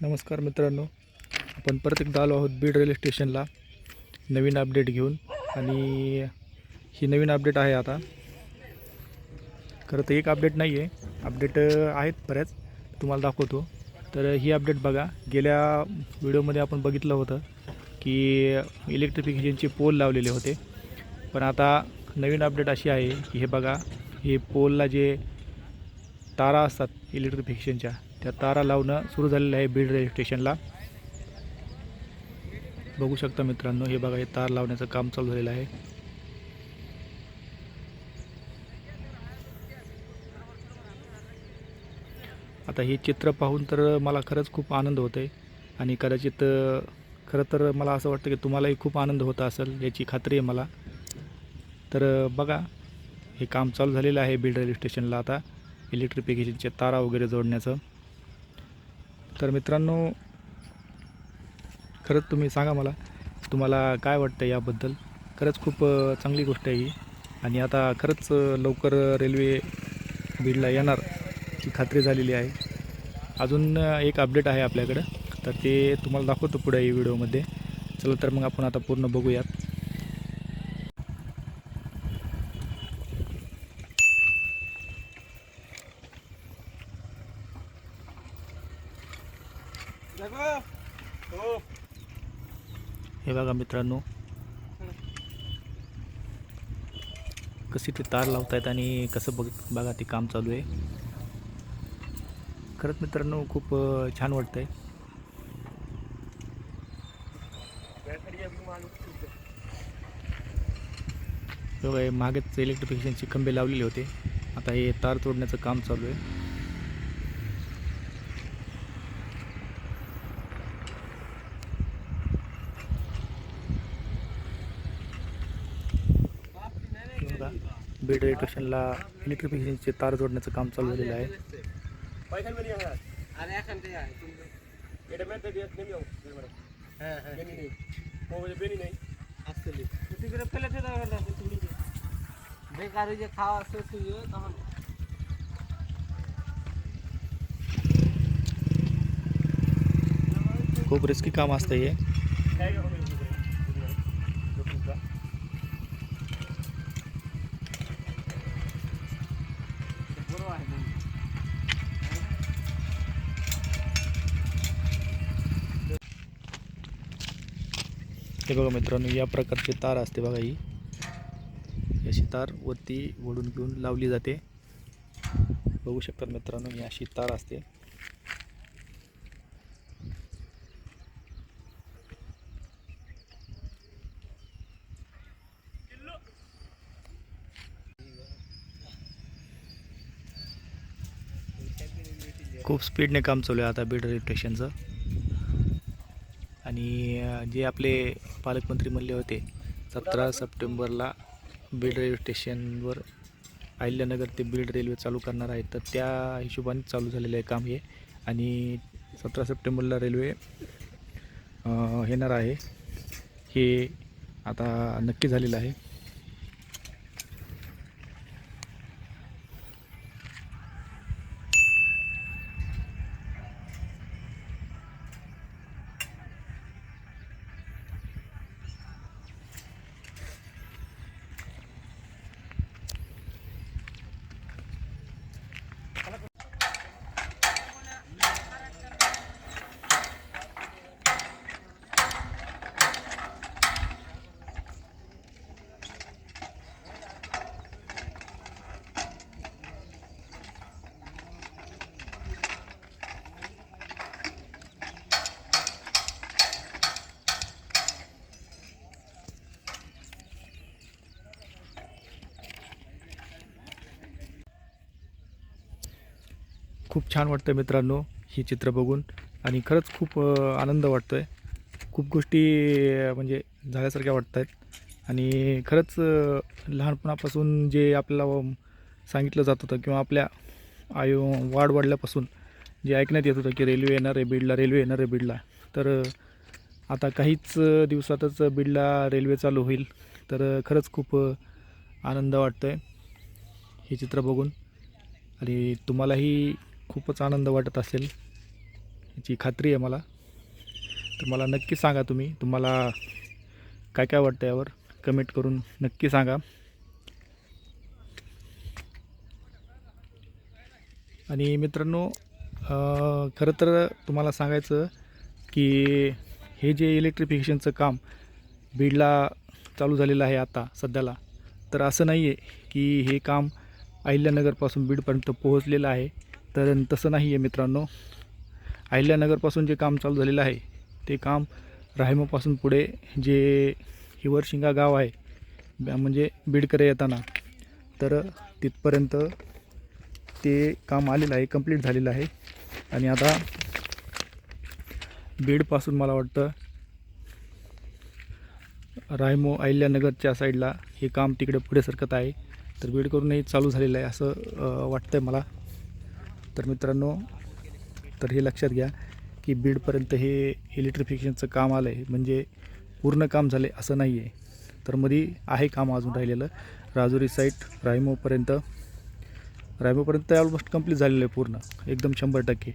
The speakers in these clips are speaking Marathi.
नमस्कार मित्रांनो. आपण परत एकदा आलो आहोत बीड रेल्वे स्टेशनला. नवीन अपडेट घेऊन. आणि ही नवीन अपडेट आहे आता. खरं तर एक अपडेट नाही आहे अपडेट आहेत बऱ्याच. तुम्हाला दाखवतो. तर ही अपडेट बघा. गेल्या व्हिडिओमध्ये आपण बघितलं होतं की इलेक्ट्रिफिकेशनचे पोल लावलेले होते. पण आता नवीन अपडेट अशी आहे की हे बघा हे पोलला जे तारा असतात इलेक्ट्रिफिकेशनच्या त्या तारा लावणं सुरू झालेलं आहे बीड रेल्वे स्टेशनला. बघू शकता मित्रांनो हे बघा हे तार लावण्याचं काम चालू झालेलं आहे. आता हे चित्र पाहून तर मला खरंच खूप आनंद होतो आहे आणि कदाचित खरं तर मला असं वाटतं की तुम्हालाही खूप आनंद होता असेल याची खात्री आहे मला. तर बघा हे काम चालू झालेलं आहे बीड रेल्वे स्टेशनला आता इलेक्ट्रिफिकेशनच्या तारा वगैरे जोडण्याचं. तर मित्रांनो खरंच तुम्ही सांगा मला तुम्हाला काय वाटतं याबद्दल? खरंच खूप चांगली गोष्ट आहे ही. आणि आता खरंच लवकर रेल्वे बीडला येणार ची खात्री झालेली आहे. अजून एक अपडेट आहे आपल्याकडं. तर ते तुम्हाला दाखवतो पुढे या व्हिडिओमध्ये. चला तर मग आपण आता पूर्ण बघूयात. हे बघा मित्रांनो. कशी ते तार लावतायत आणि कसं बघ बघा ते काम चालू आहे. खरंच मित्रांनो खूप छान वाटतंय. मागेच इलेक्ट्रिफिकेशनचे खंबे लावलेले होते. आता हे तार तोडण्याचं काम चालू आहे. रेल्वे स्टेशनला इलेक्ट्रिफिकेशनचे तार जोडण्याचं काम चालू झालेलं आहे. खूप रिस्की काम असतं हे. हे बघा मित्रांनो या प्रकारची तार असते बघा ही. अशी तार वरती वडून घेऊन लावली जाते. बघू शकतात मित्रांनो ही अशी तार असते. खूप स्पीडने काम चालू आहे आता बीड इलेक्ट्रिशियनचं आणि जे आपले पालकमंत्री म्हणले होते सतरा सप्टेंबरला बीड रेल्वे स्टेशनवर अहिल्यानगर ते बीड रेल्वे चालू करणार आहेत तर त्या हिशोबाने चालू झालेलं आहे काम हे. आणि सतरा सप्टेंबरला रेल्वे येणार आहे. हे आता नक्की झालेलं आहे. खूप छान वाटतं मित्रांनो ही चित्र बघून. आणि खरंच खूप आनंद वाटतो आहे खूप गोष्टी म्हणजे झाल्यासारख्या वाटत आहेत आणि खरंच लहानपणापासून जे आपल्याला सांगितलं जात होतं किंवा आपल्या आयु वाढ वाढल्यापासून जे ऐकण्यात येत होतं की रेल्वे येणार आहे बीडला रेल्वे येणार आहे बीडला. तर आता काहीच दिवसातच बीडला रेल्वे चालू होईल. तर खरंच खूप आनंद वाटतो आहे हे चित्र बघून. आणि तुम्हालाही खूपच आनंद वाटत असेल. याची खात्री आहे मला. तर मला नक्की सांगा तुम्ही तुम्हाला काय काय वाटतं यावर? कमेंट करून नक्की सांगा. आणि मित्रांनो खरं तर तुम्हाला सांगायचं की हे जे इलेक्ट्रिफिकेशनचं काम बीडला चालू झालेलं आहे आता सध्याला तर असं नाही आहे की हे काम अहिल्यानगरपासून बीडपर्यंत पोहोचलेलं आहे. तर तसं नाही आहे मित्रांनो. अहिल्यानगरपासून जे काम चालू झालेलं आहे ते काम राहिमापासून पुढे जे हिवरशिंगा गाव आहे म्हणजे बीडकडे येताना तर तिथपर्यंत ते काम आलेलं आहे कंप्लीट झालेलं आहे. आणि आता बीडपासून मला वाटतं रायमो अहिल्यानगरच्या साईडला हे काम तिकडे पुढे सरकत आहे. तर बीडकडूनही चालू झालेलं आहे असं वाटतं आहे मला. तर मित्रांनो तर हे लक्षात घ्या की बीडपर्यंत हे इलेक्ट्रिफिकेशनचं काम आलं आहे म्हणजे पूर्ण काम झाले असं नाही आहे तर मध्ये आहे काम अजून राहिलेलं. राजुरी साईट रायमोपर्यंत. रायमोपर्यंत ऑलमोस्ट कंप्लीट झालेलं आहे पूर्ण एकदम शंभर टक्के.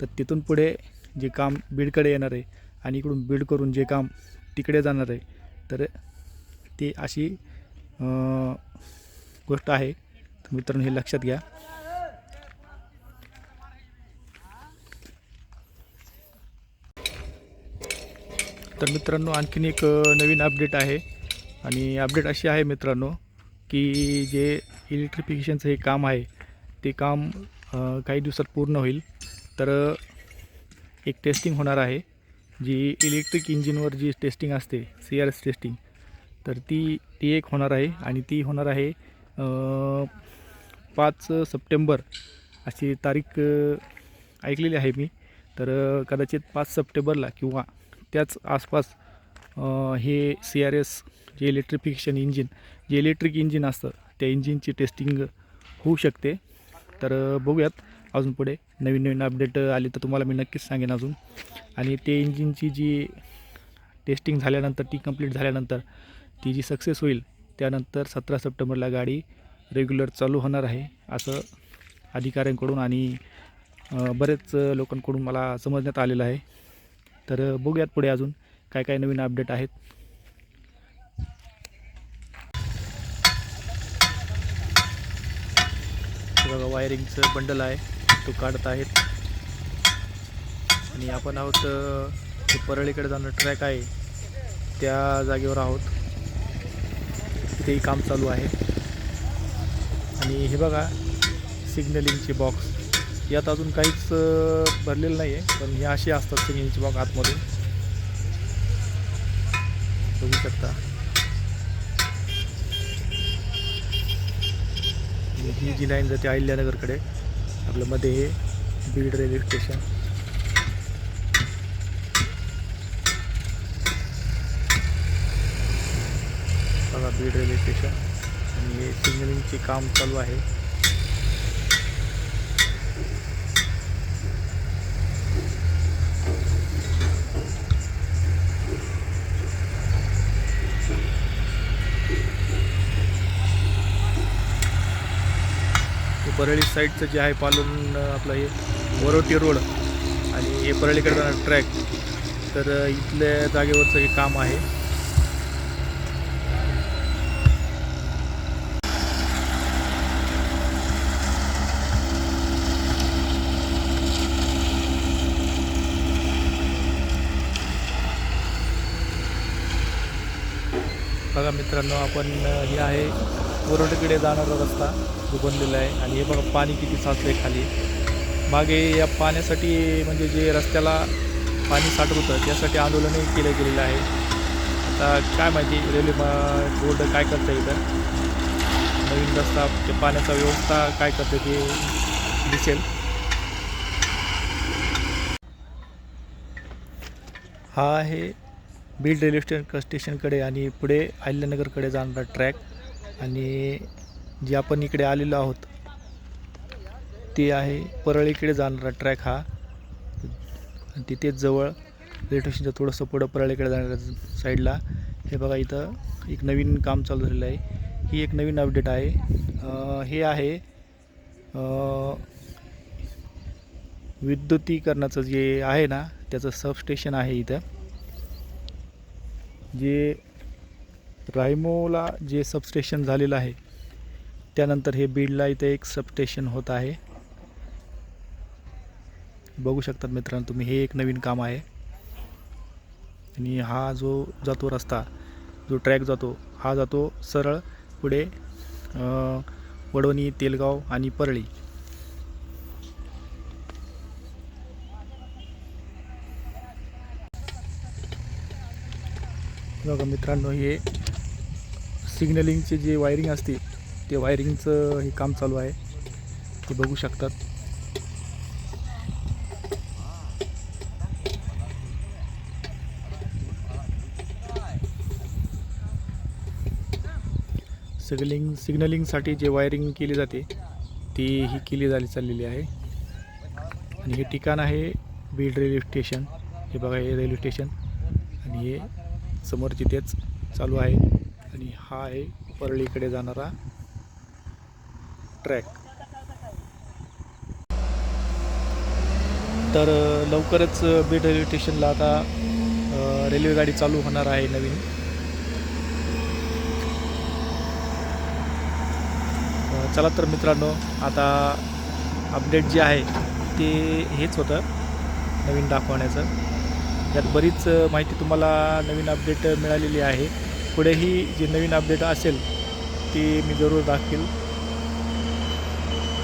तर तिथून पुढे जे काम बीडकडे येणार आहे आणि इकडून बीड करून जे काम तिकडे जाणार आहे तर ते अशी गोष्ट आहे. तर मित्रांनो हे लक्षात घ्या. तर मित्रांनो आणखीन एक नवीन अपडेट आहे. आणि अपडेट अशी आहे मित्रांनो की जे इलेक्ट्रिफिकेशनचं हे काम आहे ते काम काही दिवसात पूर्ण होईल. तर एक टेस्टिंग होणार आहे जी इलेक्ट्रिक इंजिनवर जी टेस्टिंग असते सी आर एस टेस्टिंग तर ती ती एक होणार आहे. आणि ती होणार आहे पाच सप्टेंबर अशी तारीख ऐकलेली आहे मी. तर कदाचित पाच सप्टेंबरला किंवा त्याच आसपास हे सी आर एस जे इलेक्ट्रिफिकेशन इंजिन जे इलेक्ट्रिक इंजिन असतं त्या इंजिनची टेस्टिंग होऊ शकते. तर बघूयात. अजून पुढे नवीन नवीन अपडेट आले तर तुम्हाला मी नक्कीच सांगेन अजून. आणि ते इंजिनची जी टेस्टिंग झाल्यानंतर ती कंप्लीट झाल्यानंतर ती जी सक्सेस होईल त्यानंतर सतरा सप्टेंबरला गाडी रेग्युलर चालू होणार आहे असं अधिकाऱ्यांकडून आणि बरेच लोकांकडून मला समजण्यात आलेलं आहे. तर बघूयात पुढे अजून काय काय नवीन अपडेट आहेत. हे बघा वायरिंगचं बंडल आहे. तो काढत आहेत. आणि आपण आहोत जे परळीकडे जाणं ट्रॅक आहे. त्या जागेवर आहोत. तिथेही काम चालू आहे. आणि हे बघा सिग्नलिंगचे बॉक्स यात अजून काहीच भरलेलं नाही आहे पण हे असे असतात सिग्नलिंगचे बघ आतमधून. बघू शकता. ही जी लाईन जाते अहिल्यानगरकडे आपलं मध्ये हे बीड रेल्वे स्टेशन. बघा बीड रेल्वे स्टेशन. आणि हे सिग्नलिंगचे काम चालू आहे. परळी साईडचं जे आहे पालून आपलं हे वरोटी रोड आणि हे परळीकडे जाणार ट्रॅक तर इथल्या जागेवरचं हे काम आहे. बघा मित्रांनो आपण हे आहे वरोटीकडे जाणारा रस्ता. जो आहे. आणि हे बघा पाणी किती साचलं आहे खाली. मागे या पाण्यासाठी म्हणजे जे रस्त्याला पाणी साठत होतं त्यासाठी आंदोलनही केलं गेलेलं आहे. आता काय माहिती रेल्वे मा- बोर्ड काय करतं इथं? नवीन रस्ता ते पाण्याचा व्यवस्था काय करतं ते दिसेल. हा आहे बीड रेल्वे स्टेशन स्टेशनकडे आणि पुढे अहिल्यानगरकडे जाणारा ट्रॅक आणि जे आपण इकडे आलेलो आहोत ते आहे परळीकडे जाणारा ट्रॅक हा. आणि तिथेच जवळ रेल्वे स्टेशनच्या थोडंसं पुढं परळीकडे जाणाऱ्या साईडला. हे बघा इथं एक नवीन काम चालू झालेलं आहे. ही एक नवीन अपडेट आहे. हे आहे विद्युतीकरणाचं जे आहे ना त्याचं सबस्टेशन आहे इथं. जे रायमोला जे सबस्टेशन झालेलं आहे त्यानंतर हे बीडला इथं एक सबस्टेशन होत आहे. बघू शकतात मित्रांनो तुम्ही हे एक नवीन काम आहे. आणि हा जो जातो रस्ता जो ट्रॅक जातो हा जातो सरळ पुढे वडवणी तेलगाव आणि परळी. बघा मित्रांनो हे सिग्नलिंगचे जे वायरिंग असते ते वायरिंगचं हे काम चालू आहे. ते बघू शकतात. सिग्नलिंग सिग्नलिंगसाठी जे वायरिंग केली जाते ती ही केली झाली चाललेली आहे. आणि हे ठिकाण आहे बीड रेल्वे स्टेशन हे बघा हे रेल्वे स्टेशन आणि हे समोर तिथेच चालू आहे. आणि हा आहे परळीकडे जाणारा ट्रॅक तर लवकरच बीड रेल्वे स्टेशनला आता रेल्वेगाडी रेल्वे गाडी चालू होणार आहे नवीन. चला तर मित्रांनो आता अपडेट जे आहे ते हेच होतं नवीन दाखवण्याचं. यात बरीच माहिती तुम्हाला नवीन अपडेट मिळालेली आहे. पुढेही जे नवीन अपडेट असेल ती मी जरूर दाखवेल.